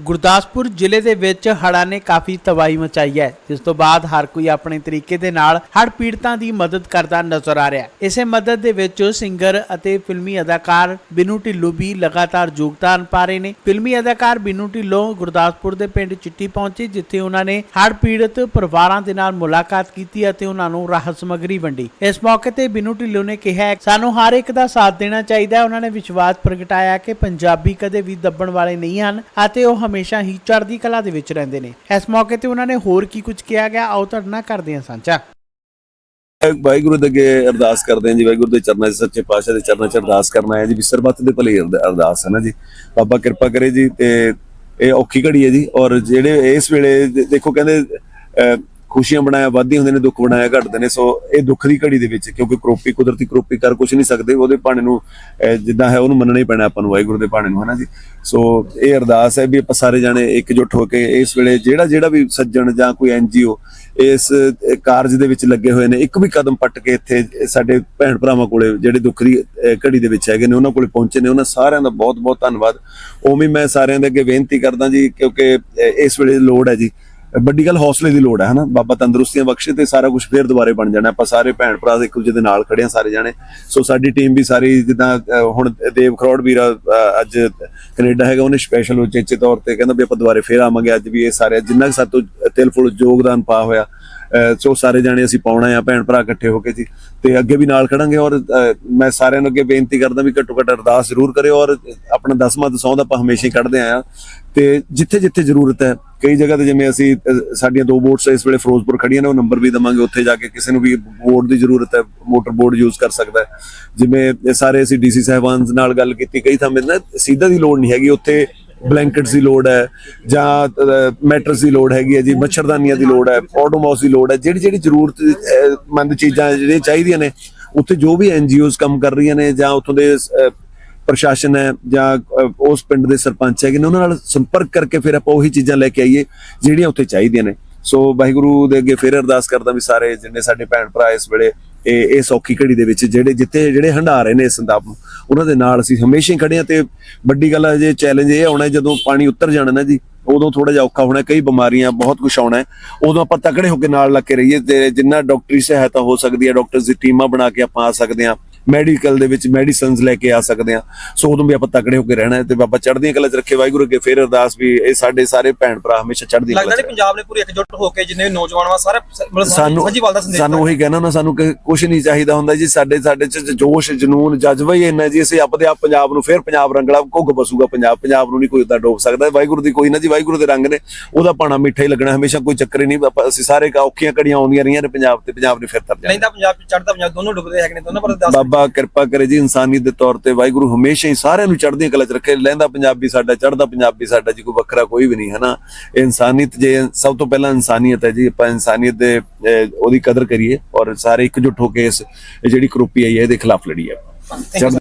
ਗੁਰਦਾਸਪੁਰ ਜ਼ਿਲ੍ਹੇ ਦੇ ਵਿੱਚ ਹੜ੍ਹਾਂ ਨੇ ਕਾਫੀ ਤਬਾਹੀ ਮਚਾਈ ਹੈ, ਜਿਸ ਤੋਂ ਬਾਅਦ ਹਰ ਕੋਈ ਆਪਣੇ ਤਰੀਕੇ ਦੇ ਨਾਲ ਹੜ੍ਹ ਪੀੜਤਾਂ ਦੀ ਮਦਦ ਕਰਦਾ ਨਜ਼ਰ ਆ ਰਿਹਾ ਇਸੇ ਮਦਦ ਦੇ ਵਿੱਚ ਸਿੰਗਰ ਅਤੇ ਫਿਲਮੀ ਅਦਾਕਾਰ ਬਿਨੂ ਢਿੱਲੋਂ ਵੀ ਲਗਾਤਾਰ ਯੋਗਦਾਨ ਪਾ ਰਹੇ ਨੇ। ਫਿਲਮੀ ਅਦਾਕਾਰ ਬਿਨੂ ਢਿੱਲੋਂ ਗੁਰਦਾਸਪੁਰ ਦੇ ਪਿੰਡ ਚਿੱਟੀ ਪਹੁੰਚੇ, ਜਿੱਥੇ ਉਹਨਾਂ ਨੇ ਹੜ੍ਹ ਪੀੜਤ ਪਰਿਵਾਰਾਂ ਦੇ ਨਾਲ ਮੁਲਾਕਾਤ ਕੀਤੀ ਅਤੇ ਉਹਨਾਂ ਨੂੰ ਰਾਹਤ ਸਮੱਗਰੀ ਵੰਡੀ। ਇਸ ਮੌਕੇ ਤੇ ਬਿਨੂ ਢਿੱਲੋਂ ਨੇ ਕਿਹਾ ਸਾਨੂੰ ਹਰ ਇੱਕ ਦਾ ਸਾਥ ਦੇਣਾ ਚਾਹੀਦਾ ਹੈ। ਉਹਨਾਂ ਨੇ ਵਿਸ਼ਵਾਸ ਪ੍ਰਗਟਾਇਆ ਕਿ ਪੰਜਾਬੀ ਕਦੇ ਵੀ ਦੱਬਣ ਵਾਲੇ ਨਹੀਂ ਹਨ ਅਤੇ ਉਹ ਹਮੇਸ਼ਾ ਹੀ ਚੜ੍ਹਦੀ ਕਲਾ ਦੇ ਵਿੱਚ ਰਹਿੰਦੇ ਨੇ। ਇਸ ਮੌਕੇ ਤੇ ਉਹਨਾਂ ਨੇ ਹੋਰ ਕੀ ਕੁਝ ਕਿਹਾ ਗਿਆ, ਆਓ ਤੁਹਾਡੇ ਕਰਦੇ ਹਾਂ ਸਾਂਝਾ। ਵਾਹਿਗੁਰੂ ਦੇ ਅੱਗੇ ਅਰਦਾਸ ਕਰਦੇ ਹਾਂ ਜੀ, ਵਾਹਿਗੁਰੂ ਦੇ ਚਰਨਾਂ 'ਚ, ਸੱਚੇ ਪਾਤਸ਼ਾਹ ਦੇ ਚਰਨਾਂ 'ਚ ਅਰਦਾਸ ਕਰਨਾ ਹੈ ਜੀ, ਵੀ ਦੇ ਭਲੇ ਅਰਦ- ਅਰਦਾਸ ਹੈ ਨਾ ਜੀ। ਬਾਬਾ ਕਿਰਪਾ ਕਰੇ ਜੀ, ਤੇ ਇਹ ਔਖੀ ਘੜੀ ਹੈ ਜੀ, ਔਰ ਜਿਹੜੇ ਇਸ ਵੇਲੇ ਦੇਖੋ ਕਹਿੰਦੇ ਖੁਸ਼ੀਆਂ ਬਣਾਇਆ, ਵਾਧੀ ਹੁੰਦੇ ਨੇ, ਦੁੱਖ ਬਣਾਇਆ, ਘਟਦੇ ਨੇ, ਸੋ ਇਹ ਦੁੱਖ ਦੀ ਘੜੀ ਦੇ ਵਿੱਚ ਕਿਉਂਕਿ ਕਰੋਪੀ, ਕੁਦਰਤੀ ਕਰੋਪੀ ਕਰ ਕੁਝ ਨਹੀਂ ਸਕਦੇ, ਉਹਦੇ ਭਾਣੇ ਨੂੰ ਜਿੱਦਾਂ ਹੈ, ਉਹਨੂੰ ਮੰਨਣਾ ਹੀ ਪੈਣਾ ਆਪਾਂ ਨੂੰ, ਵਾਹਿਗੁਰੂ ਦੇ ਭਾਣੇ ਨੂੰ ਹੈ ਜੀ? ਸੋ ਇਹ ਅਰਦਾਸ ਹੈ ਵੀ ਆਪਾਂ ਸਾਰੇ ਜਾਣੇ ਇਕਜੁੱਟ ਹੋ ਕੇ ਇਸ ਵੇਲੇ ਜਿਹੜਾ ਜਿਹੜਾ ਵੀ ਸੱਜਣ ਜਾਂ ਕੋਈ ਐਨਜੀਓ ਇਸ ਕਾਰਜ ਦੇ ਵਿੱਚ ਲੱਗੇ ਹੋਏ ਨੇ, ਇੱਕ ਵੀ ਕਦਮ ਪੱਟ ਕੇ ਇੱਥੇ ਸਾਡੇ ਭੈਣ ਭਰਾਵਾਂ ਕੋਲੇ ਜਿਹੜੇ ਦੁੱਖ ਦੀ ਘੜੀ ਦੇ ਵਿੱਚ ਹੈਗੇ ਨੇ, ਉਹਨਾਂ ਕੋਲੇ ਪਹੁੰਚੇ ਨੇ, ਉਹਨਾਂ ਸਾਰਿਆਂ ਦਾ ਬਹੁਤ ਬਹੁਤ ਧੰਨਵਾਦ। ਉਵੇਂ ਮੈਂ ਸਾਰਿਆਂ ਦੇ ਅੱਗੇ ਬੇਨਤੀ ਕਰਦਾ ਜੀ, ਕਿਉਂਕਿ ਇਸ ਵੇਲੇ ਲੋੜ ਹੈ ਜੀ ਵੱਡੀ ਗੱਲ ਹੌਸਲੇ ਦੀ ਲੋੜ ਹੈ, ਹਨਾ? ਬਾਬਾ ਤੰਦਰੁਸਤੀਆਂ ਬਖਸ਼ੇ ਤੇ ਸਾਰਾ ਕੁਝ ਫੇਰ ਦੁਬਾਰੇ ਬਣ ਜਾਣਾ ਆਪਾਂ ਸਾਰੇ ਭੈਣ ਭਰਾ ਇੱਕ ਦੂਜੇ ਦੇ ਨਾਲ ਖੜੇ ਆ ਸਾਰੇ ਜਾਣੇ। ਸੋ ਸਾਡੀ ਟੀਮ ਵੀ ਸਾਰੀ ਜਿੱਦਾਂ ਹੁਣ ਦੇਵ ਖਰੋੜ ਵੀਰਾ ਅੱਜ ਕੈਨੇਡਾ ਹੈਗਾ, ਉਹਨੇ ਸਪੈਸ਼ਲ ਉਚੇਚੇ ਤੌਰ ਤੇ ਕਹਿੰਦਾ ਵੀ ਆਪਾਂ ਦੁਬਾਰੇ ਫੇਰ ਆਵਾਂਗੇ। ਅੱਜ ਵੀ ਇਹ ਸਾਰੇ, ਜਿੰਨਾ ਕੁ ਸਾਤੋਂ ਤਿਲ ਫੁੱਲ ਯੋਗਦਾਨ ਪਾ ਹੋਇਆ ਸੋ ਸਾਰੇ ਜਾਣੇ ਅਸੀਂ ਪਾਉਣਾ ਆ, ਭੈਣ ਭਰਾ ਇਕੱਠੇ ਹੋ ਕੇ ਜੀ। ਤੇ ਅੱਗੇ ਵੀ ਨਾਲ ਖੜਾਂਗੇ ਔਰ ਮੈਂ ਸਾਰਿਆਂ ਨੂੰ ਅੱਗੇ ਬੇਨਤੀ ਕਰਦਾ ਵੀ ਘੱਟੋ ਘੱਟ ਅਰਦਾਸ ਜ਼ਰੂਰ ਕਰਿਓ ਔਰ ਆਪਣਾ ਦਸਵਾਂ ਦਸੌਂ ਦਾ ਆਪਾਂ ਹਮੇਸ਼ਾ ਹੀ ਕੱਢਦੇ ਆਏ ਆ ਤੇ ਜਿੱਥੇ ਜਿੱਥੇ ਜ਼ਰੂਰਤ ਹੈ, ਕਈ ਜਗ੍ਹਾ ਤੇ ਜਿਵੇਂ ਅਸੀਂ ਸਾਡੀਆਂ ਦੋ ਬੋਟਸ ਇਸ ਵੇਲੇ ਫਿਰੋਜ਼ਪੁਰ ਖੜੀਆਂ ਨੇ, ਉਹ ਨੰਬਰ ਵੀ ਦਵਾਂਗੇ, ਉੱਥੇ ਜਾ ਕੇ ਕਿਸੇ ਨੂੰ ਵੀ ਬੋਰਡ ਦੀ ਜ਼ਰੂਰਤ ਹੈ, ਮੋਟਰ ਬੋਰਡ ਯੂਜ਼ ਕਰ ਸਕਦਾ ਹੈ। ਜਿਵੇਂ ਸਾਰੇ ਅਸੀਂ ਡੀਸੀ ਸਾਹਿਬਾਨ ਨਾਲ ਗੱਲ ਕੀਤੀ, ਕਈ ਥਾਂ ਨਾ ਸਿੱਧਾ ਦੀ ਲੋੜ ਨਹੀਂ ਹੈਗੀ, ਉੱਥੇ ਬਲੈਂਕਟਸ ਦੀ ਲੋੜ ਹੈ ਜਾਂ ਮੈਟਰਸ ਦੀ ਲੋੜ ਹੈਗੀ ਹੈ ਜੀ, ਮੱਛਰਦਾਨੀਆਂ ਦੀ ਲੋੜ ਹੈ ਆਟੋਮੋਸ ਦੀ ਲੋੜ ਹੈ, ਜਿਹੜੀ ਜਿਹੜੀ ਜ਼ਰੂਰਤ ਮੰਦ ਚੀਜ਼ਾਂ ਜਿਹੜੀਆਂ ਚਾਹੀਦੀਆਂ ਨੇ, ਉੱਥੇ ਜੋ ਵੀ ਐਨਜੀਓਜ਼ ਕੰਮ ਕਰ ਰਹੀਆਂ ਨੇ ਜਾਂ ਉੱਥੋਂ ਦੇ ਪ੍ਰਸ਼ਾਸਨ ਹੈ ਜਾਂ ਉਸ ਪਿੰਡ ਦੇ ਸਰਪੰਚ ਹੈਗੇ ਨੇ, ਉਹਨਾਂ ਨਾਲ ਸੰਪਰਕ ਕਰਕੇ ਫਿਰ ਆਪਾਂ ਉਹੀ ਚੀਜ਼ਾਂ ਲੈ ਕੇ ਆਈਏ ਜਿਹੜੀਆਂ ਉੱਥੇ ਚਾਹੀਦੀਆਂ ਨੇ। ਸੋ ਵਾਹਿਗੁਰੂ ਦੇ ਅੱਗੇ ਫਿਰ ਅਰਦਾਸ ਕਰਦਾ ਵੀ ਸਾਰੇ ਜਿੰਨੇ ਸਾਡੇ ਭੈਣ ਭਰਾ ਇਸ ਵੇਲੇ ਇਹ ਇਹ ਸੌਖੀ ਘੜੀ ਦੇ ਵਿੱਚ ਜਿਹੜੇ ਜਿੱਥੇ ਜਿਹੜੇ ਹੰਡਾ ਰਹੇ ਨੇ ਇਸ ਸੰਤਾਪ ਨੂੰ, ਉਹਨਾਂ ਦੇ ਨਾਲ ਅਸੀਂ ਹਮੇਸ਼ਾ ਹੀ ਖੜੇ ਆ ਤੇ ਵੱਡੀ ਗੱਲ ਹੈ ਜੇ ਚੈਲੰਜ ਇਹ ਆਉਣਾ ਜਦੋਂ ਪਾਣੀ ਉਤਰ ਜਾਣਾ ਨਾ ਜੀ, ਉਦੋਂ ਥੋੜਾ ਜਿਹਾ ਔਖਾ ਹੋਣਾ, ਕਈ ਬਿਮਾਰੀਆਂ ਬਹੁਤ ਕੁਝ ਆਉਣਾ ਉਦੋਂ ਆਪਾਂ ਤਕੜੇ ਹੋ ਕੇ ਨਾਲ ਲੱਗ ਕੇ ਰਹੀਏ ਜਿੰਨਾ ਡਾਕਟਰੀ ਸਹਾਇਤਾ ਹੋ ਸਕਦੀ ਹੈ ਡਾਕਟਰਸ ਦੀ ਟੀਮਾਂ ਬਣਾ ਕੇ ਆਪਾਂ ਆ ਸਕਦੇ ਹਾਂ ਮੈਡੀਕਲ ਦੇ ਵਿੱਚ ਮੈਡੀਸਿਨਸ ਲੈ ਕੇ ਆ ਸਕਦੇ ਹਾਂ। ਸੋ ਉਦੋਂ ਵੀ ਆਪਾਂ ਤਕੜੇ ਹੋ ਕੇ ਰਹਿਣਾ ਹੈ ਤੇ ਬਾਬਾ ਚੜ੍ਹਦੀਆਂ ਕਲਾ ਚ ਰੱਖੇ। ਵਾਹਿਗੁਰੂ ਅੱਗੇ ਫੇਰ ਅਰਦਾਸ ਵੀ ਇਹ ਸਾਡੇ ਸਾਰੇ ਭੈਣ ਭਰਾ ਹਮੇਸ਼ਾ ਚੜ੍ਹਦੀਆਂ ਲੱਗਦਾ ਕਲਾ ਨਹੀਂ ਪੰਜਾਬ ਨੇ ਪੂਰੀ ਇਕਜੁੱਟ ਹੋ ਕੇ ਜਿੰਨੇ ਨੌਜਵਾਨ ਵਾ ਸਾਰੇ ਸਾਨੂੰ ਸਾਂਝੀਵਾਲ ਦਾ ਸੰਦੇਸ਼ ਸਾਨੂੰ ਉਹੀ ਕਹਿਣਾ ਨਾ ਸਾਨੂੰ ਕੁਝ ਨਹੀਂ ਚਾਹੀਦਾ ਹੁੰਦਾ ਜੀ। ਸਾਡੇ ਸਾਡੇ ਚ ਜੋਸ਼ ਜਨੂਨ ਜਜ਼ਬਾ ਹੀ ਇੰਨਾ ਜੀ। ਅਸੀਂ ਆਪਦੇ ਆਪ ਪੰਜਾਬ ਨੂੰ ਫੇਰ ਪੰਜਾਬ ਰੰਗਲਾ ਘੁੱਗ ਬਸੂਗਾ ਪੰਜਾਬ। ਪੰਜਾਬ ਨੂੰ ਨਹੀਂ ਕੋਈ ਉਦਾਂ ਡੋਬ ਸਕਦਾ। ਵਾਹਿਗੁਰੂ ਦੀ ਕੋਈ ਨਾ ਜੀ ਵਾਹਿਗੁਰੂ ਦੇ ਰੰਗ ਨੇ। ਉਹਦਾ ਪਾਣਾ ਮਿੱਠਾ ਹੀ ਲੱਗਣਾ ਹਮੇਸ਼ਾ ਕੋਈ ਚੱਕਰ ਹੀ ਨਹੀਂ। ਆਪਾਂ- ਅਸੀਂ ਸਾਰੇ ਔਖੀਆਂ ਘੜੀਆਂ ਆਉਂਦੀਆਂ ਰਹੀਆਂ ਨੇ ਪੰਜਾਬ ਤੇ। ਪੰਜਾਬ ਨੇ ਫਿਰ ਤਰ ਜਾਣਾ। ਲੈਂਦਾ ਪੰਜਾਬ ਚ ਚੜਦਾ ਪੰਜਾਬ ਦੋਨੋਂ ਡੁੱਬਦੇ ਹੈਗੇ ਨੇ ਦੋਨੋਂ ਪਰ ਦੱਸ ਕਿਰਪਾ ਕਰੇ ਜੀ ਇਨਸਾਨੀਅਤ ਦੇ ਤੌਰ ਤੇ। ਵਾਹਿਗੁਰੂ ਹਮੇਸ਼ਾ ਹੀ ਸਾਰਿਆਂ ਨੂੰ ਚੜ੍ਹਦੀਆਂ ਕਲਾ ਚ ਰੱਖੇ। ਲਹਿੰਦਾ ਪੰਜਾਬੀ ਸਾਡਾ, ਚੜ੍ਹਦਾ ਪੰਜਾਬੀ ਸਾਡਾ, ਜੀ ਕੋਈ ਵੱਖਰਾ ਕੋਈ ਵੀ ਨਹੀਂ ਹੈ ਨਾ ਇਨਸਾਨੀਅਤ ਜੇ ਸਭ ਤੋਂ ਪਹਿਲਾਂ ਇਨਸਾਨੀਅਤ ਹੈ ਜੀ। ਆਪਾਂ ਇਨਸਾਨੀਅਤ ਦੇ ਉਹਦੀ ਕਦਰ ਕਰੀਏ ਔਰ ਸਾਰੇ ਇਕਜੁੱਟ ਹੋ ਕੇ ਇਸ, ਜਿਹੜੀ ਕਰੋਪੀ ਆਈ ਹੈ, ਇਹਦੇ ਖਿਲਾਫ ਲੜੀਏ। Thank.